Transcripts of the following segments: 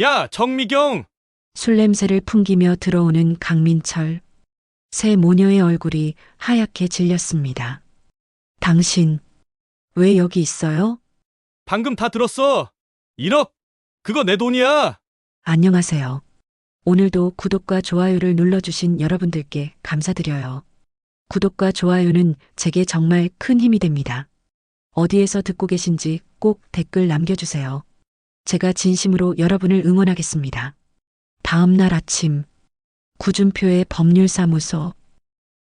야, 정미경! 술 냄새를 풍기며 들어오는 강민철. 새 모녀의 얼굴이 하얗게 질렸습니다. 당신, 왜 여기 있어요? 방금 다 들었어. 1억! 그거 내 돈이야! 안녕하세요. 오늘도 구독과 좋아요를 눌러주신 여러분들께 감사드려요. 구독과 좋아요는 제게 정말 큰 힘이 됩니다. 어디에서 듣고 계신지 꼭 댓글 남겨주세요. 제가 진심으로 여러분을 응원하겠습니다. 다음 날 아침, 구준표의 법률사무소.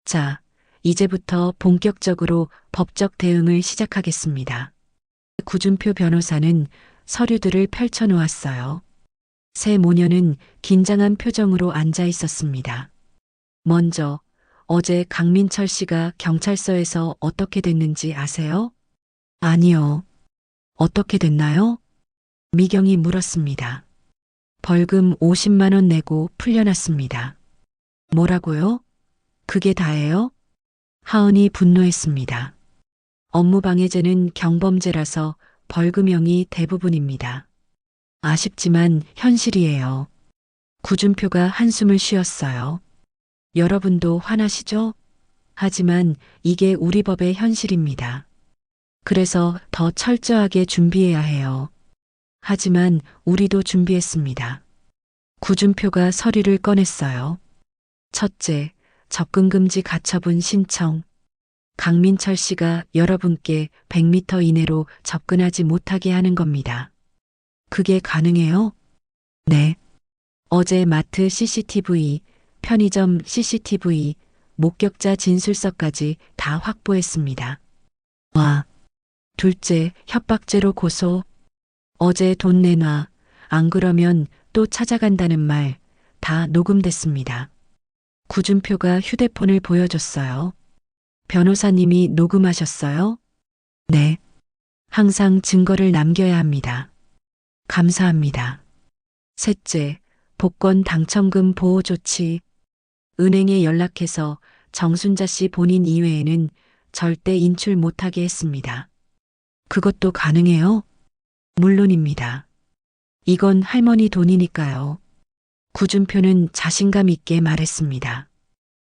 자, 이제부터 본격적으로 법적 대응을 시작하겠습니다. 구준표 변호사는 서류들을 펼쳐놓았어요. 새 모녀는 긴장한 표정으로 앉아 있었습니다. 먼저 어제 강민철 씨가 경찰서에서 어떻게 됐는지 아세요? 아니요. 어떻게 됐나요? 미경이 물었습니다. 벌금 50만 원 내고 풀려났습니다. 뭐라고요? 그게 다예요? 하은이 분노했습니다. 업무방해죄는 경범죄라서 벌금형이 대부분입니다. 아쉽지만 현실이에요. 구준표가 한숨을 쉬었어요. 여러분도 화나시죠? 하지만 이게 우리 법의 현실입니다. 그래서 더 철저하게 준비해야 해요. 하지만 우리도 준비했습니다. 구준표가 서류를 꺼냈어요. 첫째, 접근금지 가처분 신청. 강민철 씨가 여러분께 100m 이내로 접근하지 못하게 하는 겁니다. 그게 가능해요? 네. 어제 마트 CCTV, 편의점 CCTV, 목격자 진술서까지 다 확보했습니다. 와. 둘째, 협박죄로 고소. 어제 돈 내놔. 안 그러면 또 찾아간다는 말 다 녹음됐습니다. 구준표가 휴대폰을 보여줬어요. 변호사님이 녹음하셨어요? 네. 항상 증거를 남겨야 합니다. 감사합니다. 셋째, 복권 당첨금 보호 조치. 은행에 연락해서 정순자 씨 본인 이외에는 절대 인출 못하게 했습니다. 그것도 가능해요? 물론입니다. 이건 할머니 돈이니까요. 구준표는 자신감 있게 말했습니다.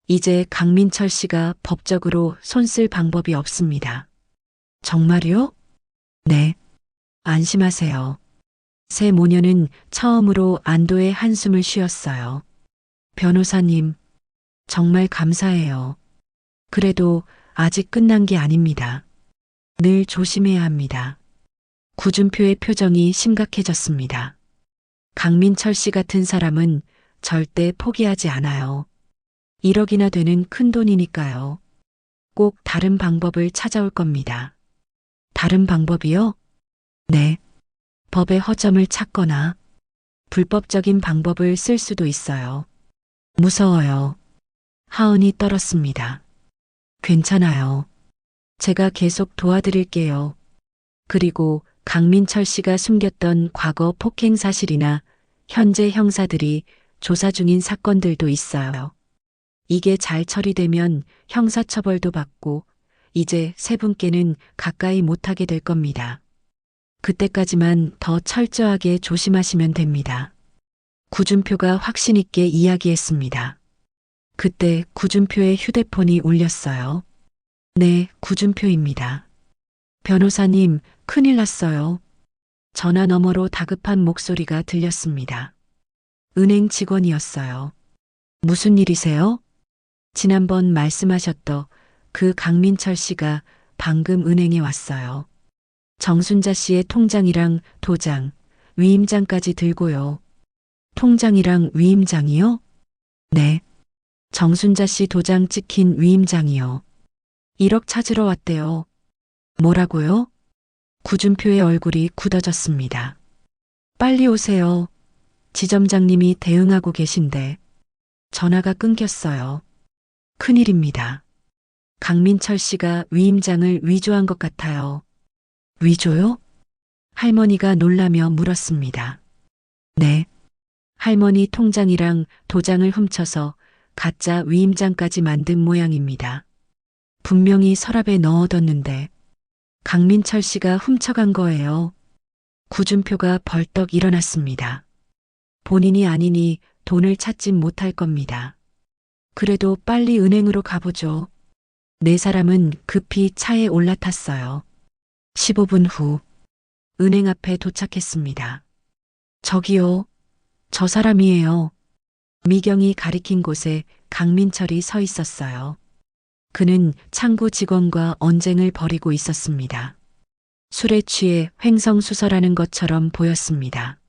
이제 강민철 씨가 법적으로 손쓸 방법이 없습니다. 정말요? 네. 안심하세요. 새 모녀는 처음으로 안도의 한숨을 쉬었어요. 변호사님, 정말 감사해요. 그래도 아직 끝난 게 아닙니다. 늘 조심해야 합니다. 구준표의 표정이 심각해졌습니다. 강민철 씨 같은 사람은 절대 포기하지 않아요. 1억이나 되는 큰 돈이니까요. 꼭 다른 방법을 찾아올 겁니다. 다른 방법이요? 네. 법의 허점을 찾거나 불법적인 방법을 쓸 수도 있어요. 무서워요. 하은이 떨었습니다. 괜찮아요. 제가 계속 도와드릴게요. 그리고 강민철 씨가 숨겼던 과거 폭행 사실이나 현재 형사들이 조사 중인 사건들도 있어요. 이게 잘 처리되면 형사처벌도 받고 이제 세 분께는 가까이 못하게 될 겁니다. 그때까지만 더 철저하게 조심하시면 됩니다. 구준표가 확신 있게 이야기했습니다. 그때 구준표의 휴대폰이 울렸어요. 네, 구준표입니다. 변호사님, 큰일 났어요. 전화 너머로 다급한 목소리가 들렸습니다. 은행 직원이었어요. 무슨 일이세요? 지난번 말씀하셨던 그 강민철 씨가 방금 은행에 왔어요. 정순자 씨의 통장이랑 도장, 위임장까지 들고요. 통장이랑 위임장이요? 네. 정순자 씨 도장 찍힌 위임장이요. 1억 찾으러 왔대요. 뭐라고요? 구준표의 얼굴이 굳어졌습니다. 빨리 오세요. 지점장님이 대응하고 계신데 전화가 끊겼어요. 큰일입니다. 강민철 씨가 위임장을 위조한 것 같아요. 위조요? 할머니가 놀라며 물었습니다. 네. 할머니 통장이랑 도장을 훔쳐서 가짜 위임장까지 만든 모양입니다. 분명히 서랍에 넣어뒀는데 강민철 씨가 훔쳐간 거예요. 구준표가 벌떡 일어났습니다. 본인이 아니니 돈을 찾진 못할 겁니다. 그래도 빨리 은행으로 가보죠. 네 사람은 급히 차에 올라탔어요. 15분 후, 은행 앞에 도착했습니다. 저기요, 저 사람이에요. 미경이 가리킨 곳에 강민철이 서 있었어요. 그는 창구 직원과 언쟁을 벌이고 있었습니다. 술에 취해 횡성수설하는 것처럼 보였습니다.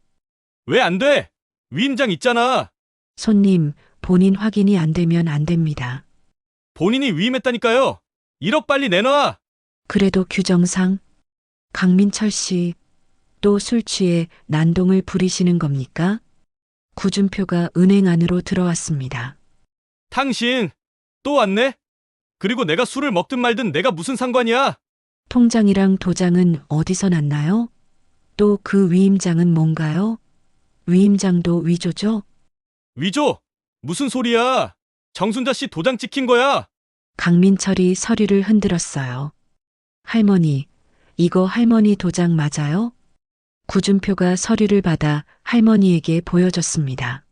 왜 안 돼? 위임장 있잖아. 손님, 본인 확인이 안 되면 안 됩니다. 본인이 위임했다니까요. 1억 빨리 내놔. 그래도 규정상 강민철 씨 또 술 취해 난동을 부리시는 겁니까? 구준표가 은행 안으로 들어왔습니다. 당신 또 왔네? 그리고 내가 술을 먹든 말든 내가 무슨 상관이야? 통장이랑 도장은 어디서 났나요? 또 그 위임장은 뭔가요? 위임장도 위조죠? 위조? 무슨 소리야? 정순자 씨 도장 찍힌 거야. 강민철이 서류를 흔들었어요. 할머니, 이거 할머니 도장 맞아요? 구준표가 서류를 받아 할머니에게 보여줬습니다.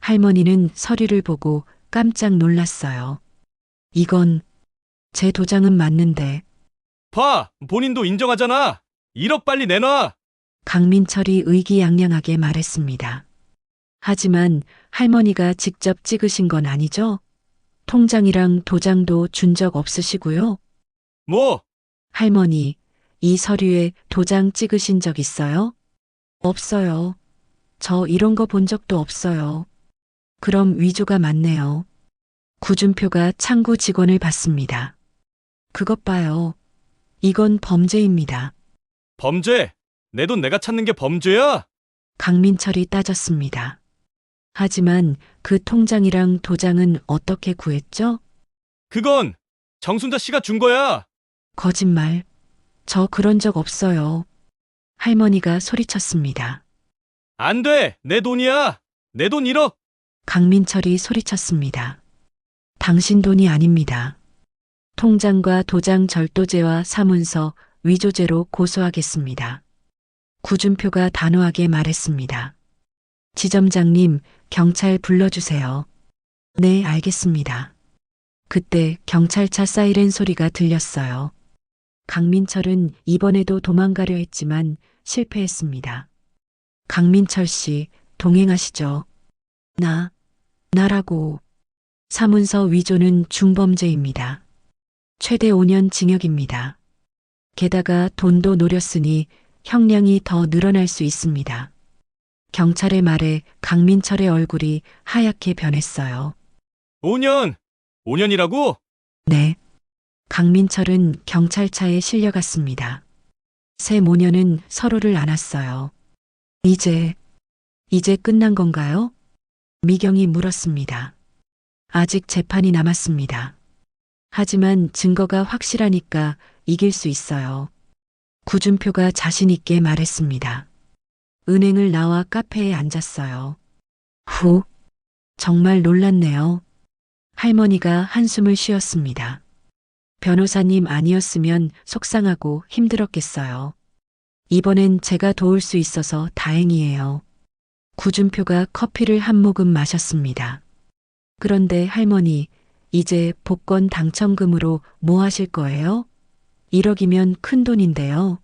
할머니는 서류를 보고 깜짝 놀랐어요. 이건 제 도장은 맞는데 봐, 본인도 인정하잖아. 1억 빨리 내놔. 강민철이 의기양양하게 말했습니다. 하지만 할머니가 직접 찍으신 건 아니죠? 통장이랑 도장도 준 적 없으시고요. 뭐? 할머니, 이 서류에 도장 찍으신 적 있어요? 없어요. 저 이런 거 본 적도 없어요. 그럼 위조가 맞네요. 구준표가 창구 직원을 받습니다. 그것 봐요. 이건 범죄입니다. 범죄? 내 돈 내가 찾는 게 범죄야? 강민철이 따졌습니다. 하지만 그 통장이랑 도장은 어떻게 구했죠? 그건 정순자 씨가 준 거야. 거짓말. 저 그런 적 없어요. 할머니가 소리쳤습니다. 안 돼. 내 돈이야. 내돈 1억. 강민철이 소리쳤습니다. 당신 돈이 아닙니다. 통장과 도장 절도죄와 사문서 위조죄로 고소하겠습니다. 구준표가 단호하게 말했습니다. 지점장님, 경찰 불러주세요. 네, 알겠습니다. 그때 경찰차 사이렌 소리가 들렸어요. 강민철은 이번에도 도망가려 했지만 실패했습니다. 강민철 씨, 동행하시죠. 나, 나라고. 사문서 위조는 중범죄입니다. 최대 5년 징역입니다. 게다가 돈도 노렸으니 형량이 더 늘어날 수 있습니다. 경찰의 말에 강민철의 얼굴이 하얗게 변했어요. 5년. 5년이라고? 네. 강민철은 경찰차에 실려갔습니다. 새 모녀는 서로를 안았어요. 이제, 이제 끝난 건가요? 미경이 물었습니다. 아직 재판이 남았습니다. 하지만 증거가 확실하니까 이길 수 있어요. 구준표가 자신있게 말했습니다. 은행을 나와 카페에 앉았어요. 후, 정말 놀랐네요. 할머니가 한숨을 쉬었습니다. 변호사님 아니었으면 속상하고 힘들었겠어요. 이번엔 제가 도울 수 있어서 다행이에요. 구준표가 커피를 한 모금 마셨습니다. 그런데 할머니, 이제 복권 당첨금으로 뭐 하실 거예요? 1억이면 큰 돈인데요.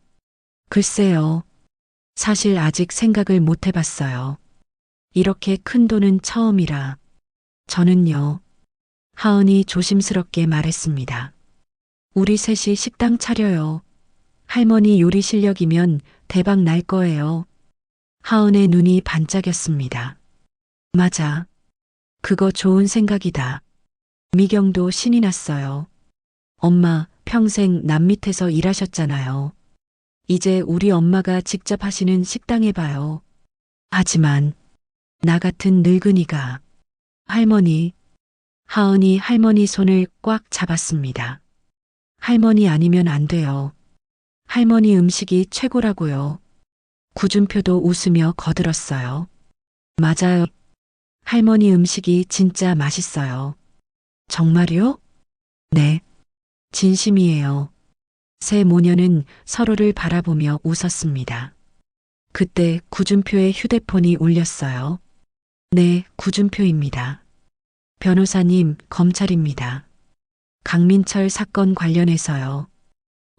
글쎄요. 사실 아직 생각을 못 해봤어요. 이렇게 큰 돈은 처음이라. 저는요. 하은이 조심스럽게 말했습니다. 우리 셋이 식당 차려요. 할머니 요리 실력이면 대박 날 거예요. 하은의 눈이 반짝였습니다. 맞아. 그거 좋은 생각이다. 미경도 신이 났어요. 엄마 평생 남 밑에서 일하셨잖아요. 이제 우리 엄마가 직접 하시는 식당 해봐요. 하지만 나 같은 늙은이가 할머니, 하은이 할머니 손을 꽉 잡았습니다. 할머니 아니면 안 돼요. 할머니 음식이 최고라고요. 구준표도 웃으며 거들었어요. 맞아요. 할머니 음식이 진짜 맛있어요. 정말요? 네. 진심이에요. 세 모녀는 서로를 바라보며 웃었습니다. 그때 구준표의 휴대폰이 울렸어요. 네, 구준표입니다. 변호사님, 검찰입니다. 강민철 사건 관련해서요.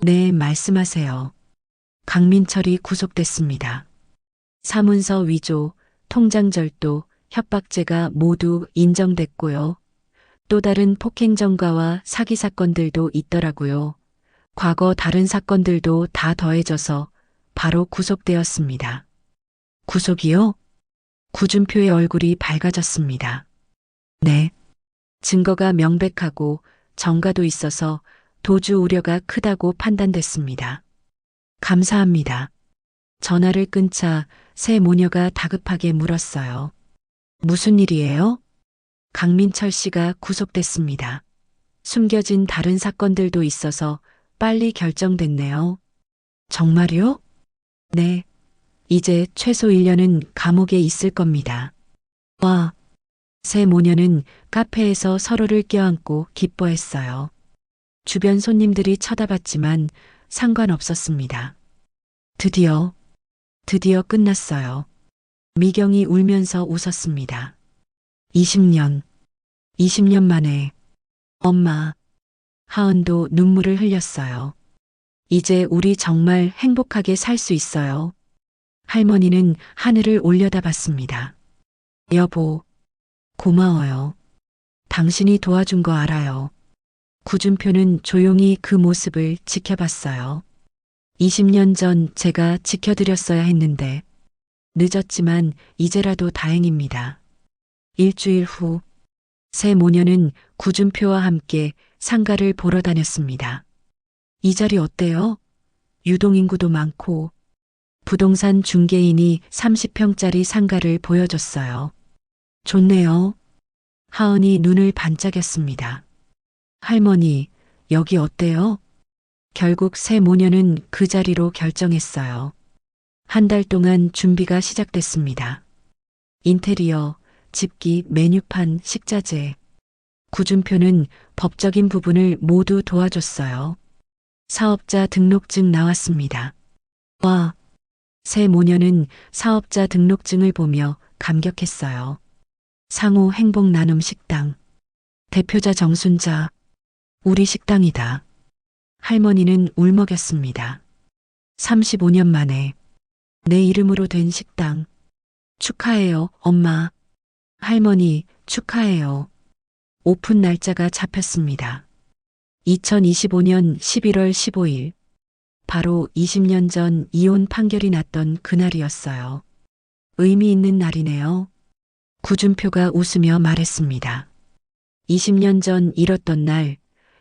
네, 말씀하세요. 강민철이 구속됐습니다. 사문서 위조, 통장 절도, 협박죄가 모두 인정됐고요. 또 다른 폭행 전과와 사기 사건들도 있더라고요. 과거 다른 사건들도 다 더해져서 바로 구속되었습니다. 구속이요? 구준표의 얼굴이 밝아졌습니다. 네. 증거가 명백하고 정가도 있어서 도주 우려가 크다고 판단됐습니다. 감사합니다. 전화를 끊자 새 모녀가 다급하게 물었어요. 무슨 일이에요? 강민철 씨가 구속됐습니다. 숨겨진 다른 사건들도 있어서 빨리 결정됐네요. 정말요? 네. 이제 최소 1년은 감옥에 있을 겁니다. 와. 새 모녀는 카페에서 서로를 껴안고 기뻐했어요. 주변 손님들이 쳐다봤지만 상관없었습니다. 드디어, 드디어 끝났어요. 미경이 울면서 웃었습니다. 20년, 20년 만에 엄마, 하은도 눈물을 흘렸어요. 이제 우리 정말 행복하게 살 수 있어요. 할머니는 하늘을 올려다 봤습니다. 여보, 고마워요. 당신이 도와준 거 알아요. 구준표는 조용히 그 모습을 지켜봤어요. 20년 전 제가 지켜드렸어야 했는데, 늦었지만 이제라도 다행입니다. 일주일 후, 새 모녀는 구준표와 함께 상가를 보러 다녔습니다. 이 자리 어때요? 유동인구도 많고, 부동산 중개인이 30평짜리 상가를 보여줬어요. 좋네요. 하은이 눈을 반짝였습니다. 할머니, 여기 어때요? 결국 새 모녀는 그 자리로 결정했어요. 한 달 동안 준비가 시작됐습니다. 인테리어, 집기, 메뉴판, 식자재. 구준표는 법적인 부분을 모두 도와줬어요. 사업자 등록증 나왔습니다. 와, 새 모녀는 사업자 등록증을 보며 감격했어요. 상호 행복 나눔 식당. 대표자 정순자. 우리 식당이다. 할머니는 울먹였습니다. 35년 만에 내 이름으로 된 식당. 축하해요, 엄마. 할머니, 축하해요. 오픈 날짜가 잡혔습니다. 2025년 11월 15일. 바로 20년 전 이혼 판결이 났던 그날이었어요. 의미 있는 날이네요. 구준표가 웃으며 말했습니다. 20년 전 잃었던 날,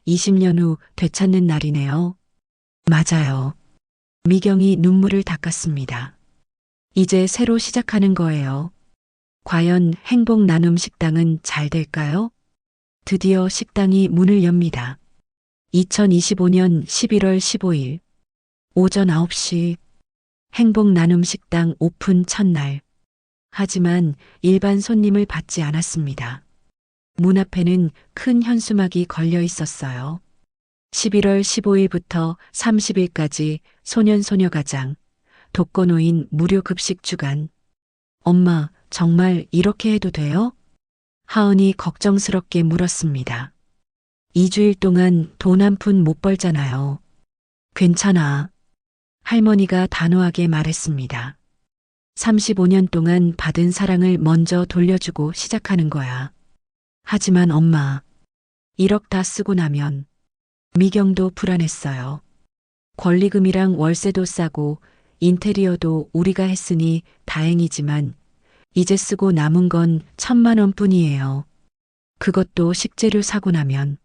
20년 후 되찾는 날이네요. 맞아요. 미경이 눈물을 닦았습니다. 이제 새로 시작하는 거예요. 과연 행복 나눔 식당은 잘 될까요? 드디어 식당이 문을 엽니다. 2025년 11월 15일 오전 9시 행복 나눔 식당 오픈 첫날. 하지만 일반 손님을 받지 않았습니다. 문 앞에는 큰 현수막이 걸려 있었어요. 11월 15일부터 30일까지 소년소녀가장, 독거노인 무료 급식 주간. 엄마, 정말 이렇게 해도 돼요? 하은이 걱정스럽게 물었습니다. 2주일 동안 돈 한 푼 못 벌잖아요. 괜찮아. 할머니가 단호하게 말했습니다. 35년 동안 받은 사랑을 먼저 돌려주고 시작하는 거야. 하지만 엄마, 1억 다 쓰고 나면 미경도 불안했어요. 권리금이랑 월세도 싸고 인테리어도 우리가 했으니 다행이지만 이제 쓰고 남은 건 천만 원 뿐이에요. 그것도 식재료 사고 나면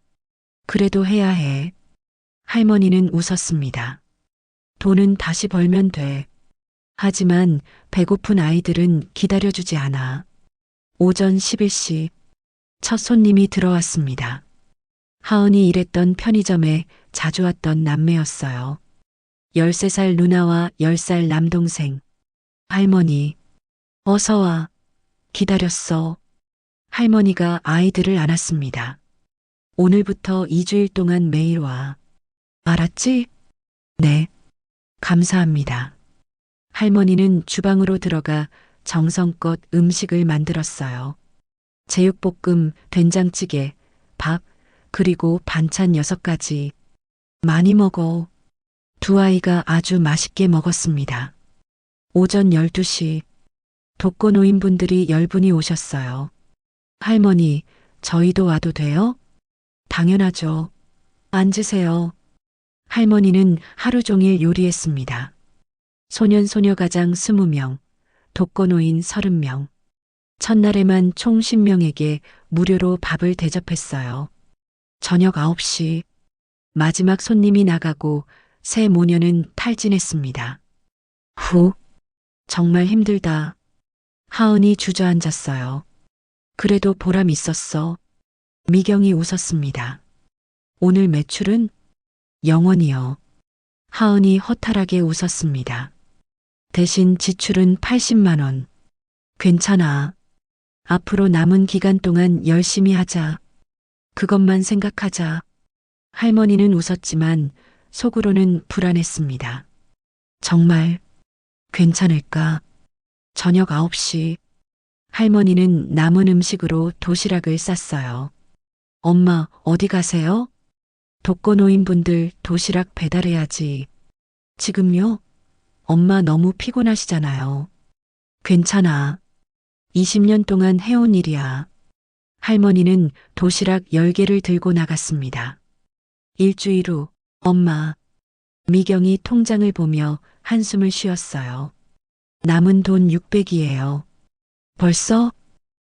그래도 해야 해. 할머니는 웃었습니다. 돈은 다시 벌면 돼. 하지만 배고픈 아이들은 기다려주지 않아. 오전 11시 첫 손님이 들어왔습니다. 하은이 일했던 편의점에 자주 왔던 남매였어요. 13살 누나와 10살 남동생. 할머니, 어서 와. 기다렸어. 할머니가 아이들을 안았습니다. 오늘부터 2주일 동안 매일 와. 알았지? 네. 감사합니다. 할머니는 주방으로 들어가 정성껏 음식을 만들었어요. 제육볶음, 된장찌개, 밥, 그리고 반찬 여섯 가지. 많이 먹어. 두 아이가 아주 맛있게 먹었습니다. 오전 12시, 독거 노인분들이 열 분이 오셨어요. 할머니, 저희도 와도 돼요? 당연하죠. 앉으세요. 할머니는 하루 종일 요리했습니다. 소년 소녀 가장 20명, 독거 노인 30명. 첫날에만 총 10명에게 무료로 밥을 대접했어요. 저녁 9시 마지막 손님이 나가고 새 모녀는 탈진했습니다. 후, 정말 힘들다. 하은이 주저앉았어요. 그래도 보람 있었어. 미경이 웃었습니다. 오늘 매출은 영원이요. 하은이 허탈하게 웃었습니다. 대신 지출은 80만 원. 괜찮아. 앞으로 남은 기간 동안 열심히 하자. 그것만 생각하자. 할머니는 웃었지만 속으로는 불안했습니다. 정말 괜찮을까? 저녁 9시 할머니는 남은 음식으로 도시락을 쌌어요. 엄마, 어디 가세요? 독거노인분들 도시락 배달해야지. 지금요? 엄마 너무 피곤하시잖아요. 괜찮아. 20년 동안 해온 일이야. 할머니는 도시락 10개를 들고 나갔습니다. 일주일 후, 엄마. 미경이 통장을 보며 한숨을 쉬었어요. 남은 돈 600이에요. 벌써?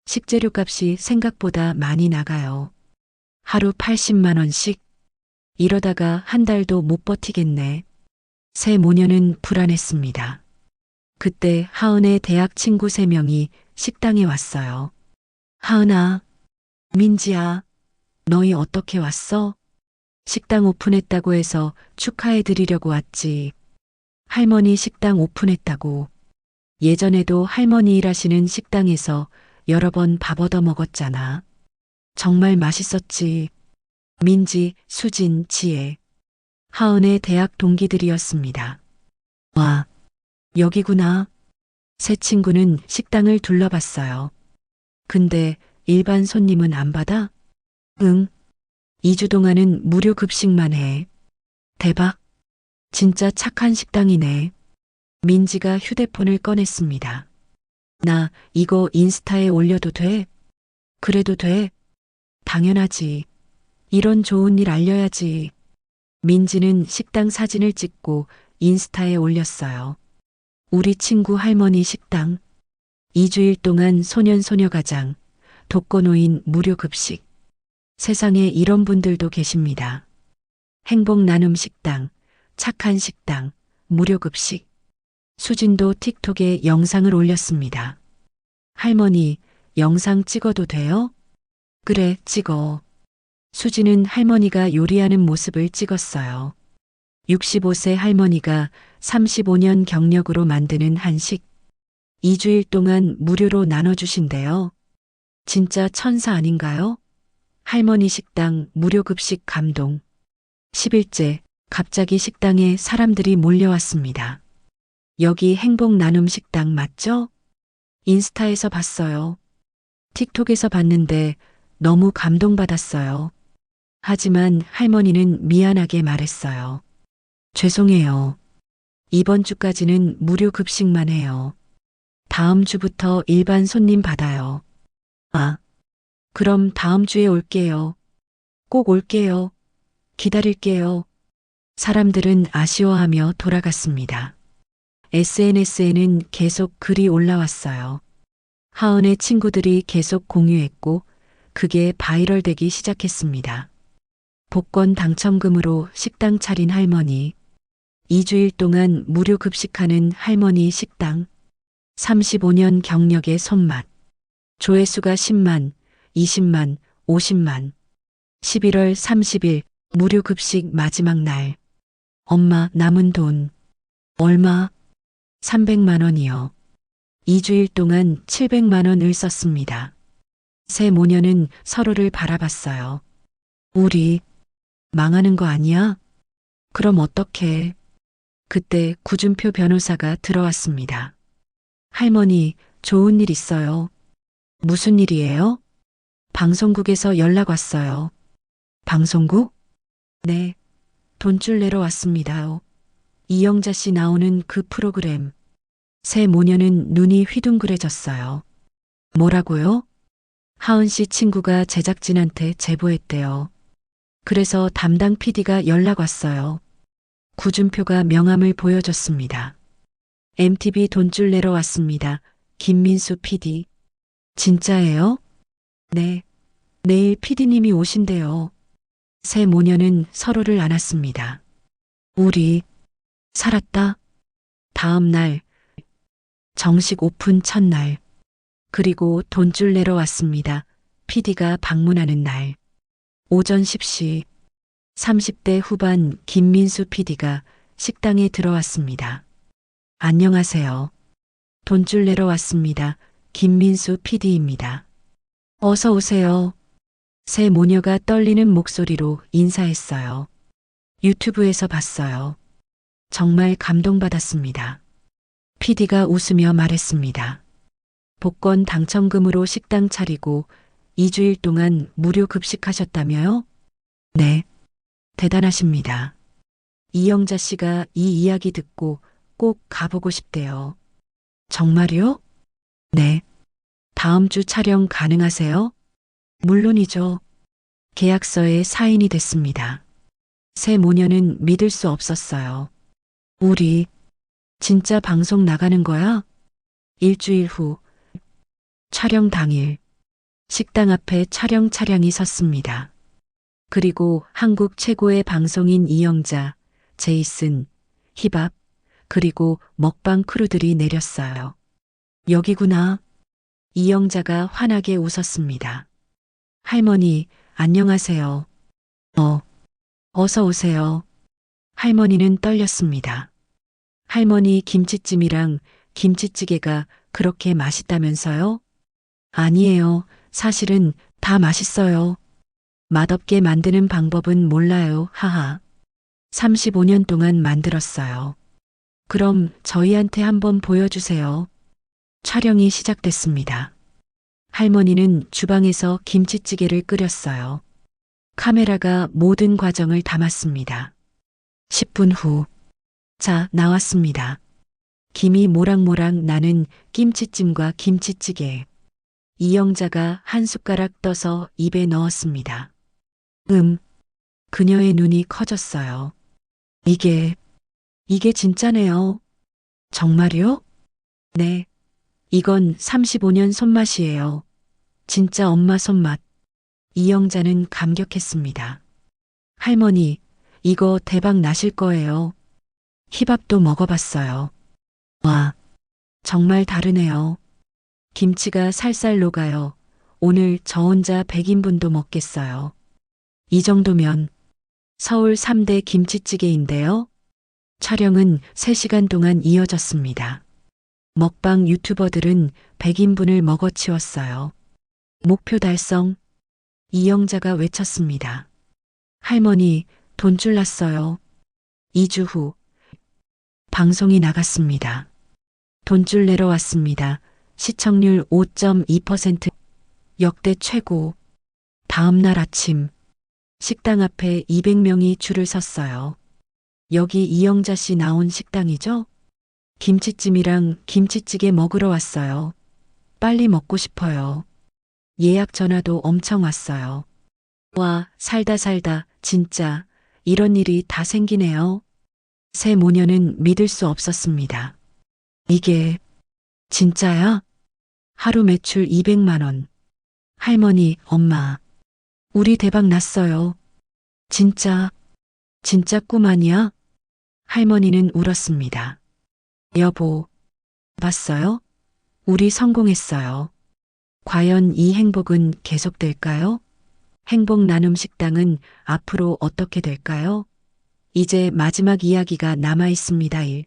식재료 값이 생각보다 많이 나가요. 하루 80만 원씩? 이러다가 한 달도 못 버티겠네. 새 모녀는 불안했습니다. 그때 하은의 대학 친구 세 명이 식당에 왔어요. 하은아, 민지야, 너희 어떻게 왔어? 식당 오픈했다고 해서 축하해 드리려고 왔지. 할머니 식당 오픈했다고. 예전에도 할머니 일하시는 식당에서 여러 번 밥 얻어 먹었잖아. 정말 맛있었지. 민지, 수진, 지혜. 하은의 대학 동기들이었습니다. 와, 여기구나. 새 친구는 식당을 둘러봤어요. 근데 일반 손님은 안 받아? 응. 2주 동안은 무료 급식만 해. 대박. 진짜 착한 식당이네. 민지가 휴대폰을 꺼냈습니다. 나 이거 인스타에 올려도 돼? 그래도 돼? 당연하지. 이런 좋은 일 알려야지. 민지는 식당 사진을 찍고 인스타에 올렸어요. 우리 친구 할머니 식당. 2주일 동안 소년소녀가장, 독거노인 무료 급식. 세상에 이런 분들도 계십니다. 행복 나눔 식당, 착한 식당, 무료 급식. 수진도 틱톡에 영상을 올렸습니다. 할머니, 영상 찍어도 돼요? 그래, 찍어. 수진은 할머니가 요리하는 모습을 찍었어요. 65세 할머니가 35년 경력으로 만드는 한식. 2주일 동안 무료로 나눠주신대요. 진짜 천사 아닌가요? 할머니 식당 무료 급식 감동. 10일째, 갑자기 식당에 사람들이 몰려왔습니다. 여기 행복 나눔 식당 맞죠? 인스타에서 봤어요. 틱톡에서 봤는데 너무 감동받았어요. 하지만 할머니는 미안하게 말했어요. 죄송해요. 이번 주까지는 무료 급식만 해요. 다음 주부터 일반 손님 받아요. 아, 그럼 다음 주에 올게요. 꼭 올게요. 기다릴게요. 사람들은 아쉬워하며 돌아갔습니다. SNS에는 계속 글이 올라왔어요. 하은의 친구들이 계속 공유했고, 그게 바이럴되기 시작했습니다. 복권 당첨금으로 식당 차린 할머니, 2주일 동안 무료 급식하는 할머니 식당, 35년 경력의 손맛, 조회수가 10만, 20만, 50만, 11월 30일 무료 급식 마지막 날, 엄마 남은 돈, 얼마? 300만 원이요. 2주일 동안 700만 원을 썼습니다. 새 모녀는 서로를 바라봤어요. 우리 망하는 거 아니야? 그럼 어떡해? 그때 구준표 변호사가 들어왔습니다. 할머니, 좋은 일 있어요. 무슨 일이에요? 방송국에서 연락 왔어요. 방송국? 네. 돈줄 내러 왔습니다요. 이영자 씨 나오는 그 프로그램. 새 모녀는 눈이 휘둥그레졌어요. 뭐라고요? 하은 씨 친구가 제작진한테 제보했대요. 그래서 담당 PD가 연락 왔어요. 구준표가 명함을 보여줬습니다. MTV 돈줄 내러 왔습니다. 김민수 PD. 진짜예요? 네. 내일 PD님이 오신대요. 새 모녀는 서로를 안았습니다. 우리 살았다. 다음 날 정식 오픈 첫날 그리고 돈줄 내러 왔습니다. PD가 방문하는 날 오전 10시 30대 후반 김민수 PD가 식당에 들어왔습니다. 안녕하세요. 돈줄 내러 왔습니다. 김민수 PD입니다. 어서 오세요. 새 모녀가 떨리는 목소리로 인사했어요. 유튜브에서 봤어요. 정말 감동받았습니다. PD가 웃으며 말했습니다. 복권 당첨금으로 식당 차리고 2주일 동안 무료 급식하셨다며요? 네. 대단하십니다. 이영자 씨가 이 이야기 듣고 꼭 가보고 싶대요. 정말요? 네. 다음 주 촬영 가능하세요? 물론이죠. 계약서에 사인이 됐습니다. 새 모녀는 믿을 수 없었어요. 우리 진짜 방송 나가는 거야? 일주일 후 촬영 당일 식당 앞에 촬영 차량이 섰습니다. 그리고 한국 최고의 방송인 이영자, 제이슨, 힙합, 그리고 먹방 크루들이 내렸어요. 여기구나. 이영자가 환하게 웃었습니다. 할머니, 안녕하세요. 어, 어서 오세요. 할머니는 떨렸습니다. 할머니 김치찜이랑 김치찌개가 그렇게 맛있다면서요? 아니에요. 사실은 다 맛있어요. 맛없게 만드는 방법은 몰라요. 하하. 35년 동안 만들었어요. 그럼 저희한테 한번 보여주세요. 촬영이 시작됐습니다. 할머니는 주방에서 김치찌개를 끓였어요. 카메라가 모든 과정을 담았습니다. 10분 후. 자, 나왔습니다. 김이 모락모락 나는 김치찜과 김치찌개. 이영자가 한 숟가락 떠서 입에 넣었습니다. 음. 그녀의 눈이 커졌어요. 이게, 이게 진짜네요. 정말요? 네. 이건 35년 손맛이에요. 진짜 엄마 손맛. 이영자는 감격했습니다. 할머니, 이거 대박 나실 거예요. 힙합도 먹어봤어요. 와, 정말 다르네요. 김치가 살살 녹아요. 오늘 저 혼자 100인분도 먹겠어요. 이 정도면 서울 3대 김치찌개인데요. 촬영은 3시간 동안 이어졌습니다. 먹방 유튜버들은 100인분을 먹어치웠어요. 목표 달성. 이영자가 외쳤습니다. 할머니, 돈줄 났어요. 2주 후. 방송이 나갔습니다. 돈줄 내러 왔습니다. 시청률 5.2% 역대 최고. 다음 날 아침 식당 앞에 200명이 줄을 섰어요. 여기 이영자 씨 나온 식당이죠? 김치찜이랑 김치찌개 먹으러 왔어요. 빨리 먹고 싶어요. 예약 전화도 엄청 왔어요. 와, 살다 살다, 진짜, 이런 일이 다 생기네요. 새 모녀는 믿을 수 없었습니다. 이게, 진짜야? 하루 매출 200만원. 할머니, 엄마. 우리 대박 났어요. 진짜, 진짜 꿈 아니야? 할머니는 울었습니다. 여보, 봤어요? 우리 성공했어요. 과연 이 행복은 계속될까요? 행복 나눔 식당은 앞으로 어떻게 될까요? 이제 마지막 이야기가 남아 있습니다. 1.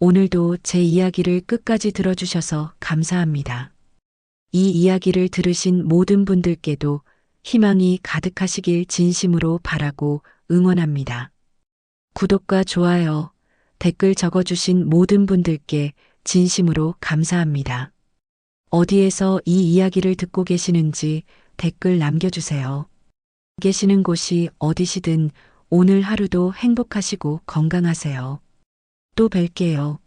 오늘도 제 이야기를 끝까지 들어주셔서 감사합니다. 이 이야기를 들으신 모든 분들께도 희망이 가득하시길 진심으로 바라고 응원합니다. 구독과 좋아요, 댓글 적어주신 모든 분들께 진심으로 감사합니다. 어디에서 이 이야기를 듣고 계시는지 댓글 남겨주세요. 계시는 곳이 어디시든 오늘 하루도 행복하시고 건강하세요. 또 뵐게요.